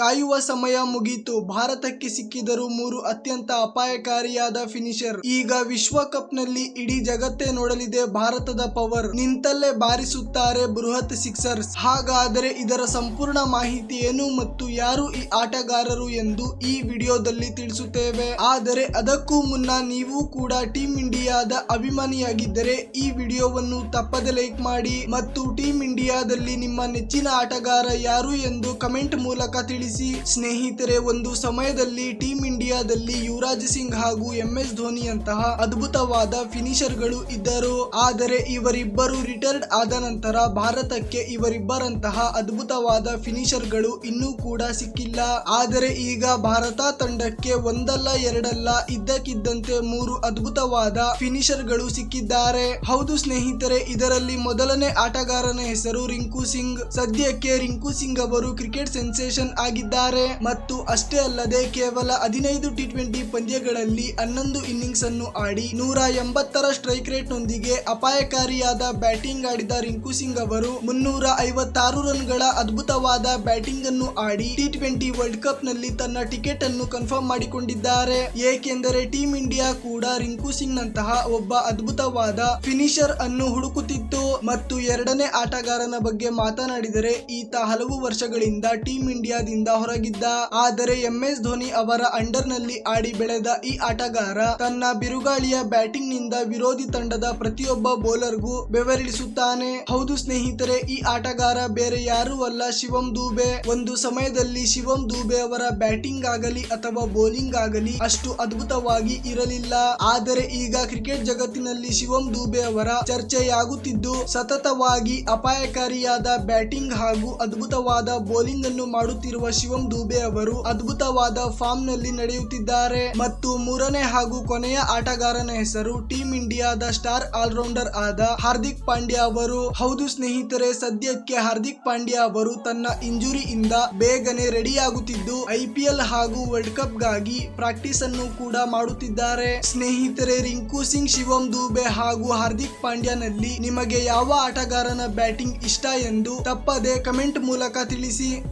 ಕಾಯುವ ಸಮಯ ಮುಗಿಯಿತು ಭಾರತಕ್ಕೆ ಸಿಕ್ಕಿದರು ಮೂರು ಅತ್ಯಂತ ಅಪಾಯಕಾರಿಯಾದ ಫಿನಿಶರ್ ಈಗ ವಿಶ್ವಕಪ್ನಲ್ಲಿ ಇಡೀ ಜಗತ್ತೇ ನೋಡಲಿದೆ ಭಾರತದ ಪವರ್. ನಿಂತಲ್ಲೇ ಬಾರಿಸುತ್ತಾರೆ ಬೃಹತ್ ಸಿಕ್ಸರ್ಸ್. ಹಾಗಾದರೆ ಇದರ ಸಂಪೂರ್ಣ ಮಾಹಿತಿ ಏನು ಮತ್ತು ಯಾರು ಈ ಆಟಗಾರರು ಎಂದು ಈ ವಿಡಿಯೋದಲ್ಲಿ ತಿಳಿಸುತ್ತೇವೆ. ಆದರೆ ಅದಕ್ಕೂ ಮುನ್ನ ನೀವು ಕೂಡ ಟೀಮ್ ಇಂಡಿಯಾದ ಅಭಿಮಾನಿಯಾಗಿದ್ದರೆ ಈ ವಿಡಿಯೋವನ್ನು ತಪ್ಪದೆ ಲೈಕ್ ಮಾಡಿ ಮತ್ತು ಟೀಮ್ ಇಂಡಿಯಾದಲ್ಲಿ ನಿಮ್ಮ ನೆಚ್ಚಿನ ಆಟಗಾರ ಯಾರು ಎಂದು ಕಮೆಂಟ್ ಮೂಲಕ ತಿಳಿಸಿ. ಸ್ನೇಹಿತರೆ, ಒಂದು ಸಮಯದಲ್ಲಿ ಟೀಮ್ ಇಂಡಿಯಾದಲ್ಲಿ ಯುವರಾಜ್ ಸಿಂಗ್ ಹಾಗೂ ಎಂ ಎಸ್ ಧೋನಿಯಂತಹ ಅದ್ಭುತವಾದ ಫಿನಿಷರ್ಗಳು ಇದ್ದರು. ಆದರೆ ಇವರಿಬ್ಬರು ರಿಟೈರ್ಡ್ ಆದ ನಂತರ ಭಾರತಕ್ಕೆ ಇವರಿಬ್ಬರಂತಹ ಅದ್ಭುತವಾದ ಫಿನಿಷರ್ಗಳು ಇನ್ನೂ ಕೂಡ ಸಿಕ್ಕಿಲ್ಲ. ಆದರೆ ಈಗ ಭಾರತ ತಂಡಕ್ಕೆ ಒಂದಲ್ಲ, ಎರಡಲ್ಲ, ಇದ್ದಕ್ಕಿದ್ದಂತೆ ಮೂರು ಅದ್ಭುತವಾದ ಫಿನಿಷರ್ಗಳು ಸಿಕ್ಕಿದ್ದಾರೆ. ಹೌದು ಸ್ನೇಹಿತರೆ, ಇದರಲ್ಲಿ ಮೊದಲನೇ ಆಟಗಾರನ ಹೆಸರು ರಿಂಕು ಸಿಂಗ್. ಸದ್ಯಕ್ಕೆ ರಿಂಕು ಸಿಂಗ್ ಅವರು ಕ್ರಿಕೆಟ್ ಸೆನ್ಸೇಷನ್ ಆಗಿದ್ದಾರೆ ಮತ್ತು ಅಷ್ಟೇ ಅಲ್ಲದೆ ಕೇವಲ ಹದಿನೈದು ಟಿ ಟ್ವೆಂಟಿ ಪಂದ್ಯಗಳಲ್ಲಿ ಹನ್ನೊಂದು ಇನ್ನಿಂಗ್ಸ್ ಅನ್ನು ಆಡಿ ನೂರ ಎಂಬತ್ತರ ಸ್ಟ್ರೈಕ್ ರೇಟ್ ನೊಂದಿಗೆ ಅಪಾಯಕಾರಿಯಾದ ಬ್ಯಾಟಿಂಗ್ ಆಡಿದ ರಿಂಕು ಸಿಂಗ್ ಅವರು ಮುನ್ನೂರ ಐವತ್ತಾರು ರನ್ಗಳ ಅದ್ಭುತವಾದ ಬ್ಯಾಟಿಂಗ್ ಅನ್ನು ಆಡಿ ಟಿ ಟ್ವೆಂಟಿ ವರ್ಲ್ಡ್ ಕಪ್ನಲ್ಲಿ ತನ್ನ ಟಿಕೆಟ್ ಅನ್ನು ಕನ್ಫರ್ಮ್ ಮಾಡಿಕೊಂಡಿದ್ದಾರೆ. ಏಕೆಂದರೆ ಟೀಮ್ ಇಂಡಿಯಾ ಕೂಡ ರಿಂಕು ಸಿಂಗ್ ನಂತಹ ಒಬ್ಬ ಅದ್ಭುತವಾದ ಫಿನಿಷರ್ ಅನ್ನು ಹುಡುಕುತ್ತಿತ್ತು. ಮತ್ತು ಎರಡನೇ ಆಟಗಾರನ ಬಗ್ಗೆ ಮಾತನಾಡಿದರೆ, ಈತ ಹಲವು ವರ್ಷಗಳಿಂದ ಟೀಮ್ ಇಂಡಿಯಾದಿಂದ ಹೊರಗಿದ್ದ, ಆದರೆ ಎಂಎಸ್ ಧೋನಿ ಅವರ ಅಂಡರ್ನಲ್ಲಿ ಆಡಿ ಬೆಳೆದ ಈ ಆಟಗಾರ ತನ್ನ ಬಿರುಗಾಳಿಯ ಬ್ಯಾಟಿಂಗ್ನಿಂದ ವಿರೋಧಿ ತಂಡದ ಪ್ರತಿಯೊಬ್ಬ ಬೌಲರ್ಗೂ ಬೆವರಿಳಿಸುತ್ತಾನೆ. ಹೌದು ಸ್ನೇಹಿತರೆ, ಈ ಆಟಗಾರ ಬೇರೆ ಯಾರೂ ಅಲ್ಲ ಶಿವಂ ದೂಬೆ. ಒಂದು ಸಮಯದಲ್ಲಿ ಶಿವಂ ದೂಬೆ ಅವರ ಬ್ಯಾಟಿಂಗ್ ಆಗಲಿ ಅಥವಾ ಬೌಲಿಂಗ್ ಆಗಲಿ ಅಷ್ಟು ಅದ್ಭುತವಾಗಿ ಇರಲಿಲ್ಲ. ಆದರೆ ಈಗ ಕ್ರಿಕೆಟ್ ಜಗತ್ತಿನಲ್ಲಿ ಶಿವಂ ದೂಬೆ ಅವರ ಚರ್ಚೆಯಾಗುತ್ತಿದ್ದು, ಸತತವಾಗಿ ಅಪಾಯಕಾರಿಯಾದ ಬ್ಯಾಟಿಂಗ್ ಹಾಗೂ ಅದ್ಭುತವಾದ ಬೌಲಿಂಗ್ ಅನ್ನು ಮಾಡುತ್ತಿರುವ ಶಿವಂ ದುಬೆ ಅವರು ಅದ್ಭುತವಾದ ಫಾರ್ಮ್ನಲ್ಲಿ ನಡೆಯುತ್ತಿದ್ದಾರೆ. ಮತ್ತು ಮೂರನೇ ಹಾಗೂ ಕೊನೆಯ ಆಟಗಾರನ ಹೆಸರು ಟೀಮ್ ಇಂಡಿಯಾದ ಸ್ಟಾರ್ ಆಲ್ರೌಂಡರ್ ಆದ ಹಾರ್ದಿಕ್ ಪಾಂಡ್ಯ ಅವರು. ಹೌದು ಸ್ನೇಹಿತರೆ, ಸದ್ಯಕ್ಕೆ ಹಾರ್ದಿಕ್ ಪಾಂಡ್ಯ ಅವರು ತನ್ನ ಇಂಜುರಿಯಿಂದ ಬೇಗನೆ ರೆಡಿ ಆಗುತ್ತಿದ್ದು ಐಪಿಎಲ್ ಹಾಗೂ ವರ್ಲ್ಡ್ ಕಪ್ಗಾಗಿ ಪ್ರಾಕ್ಟೀಸ್ ಅನ್ನು ಕೂಡ ಮಾಡುತ್ತಿದ್ದಾರೆ. ಸ್ನೇಹಿತರೆ, ರಿಂಕು ಸಿಂಗ್, ಶಿವಂ ದುಬೆ ಹಾಗೂ ಹಾರ್ದಿಕ್ ಪಾಂಡ್ಯನಲ್ಲಿ ನಿಮಗೆ ಯಾವ ಆಟಗಾರನ ಬ್ಯಾಟಿಂಗ್ ಇಷ್ಟ ಎಂದು ತಪ್ಪದೆ ಕಮೆಂಟ್ ಮೂಲಕ ತಿಳಿಸಿ.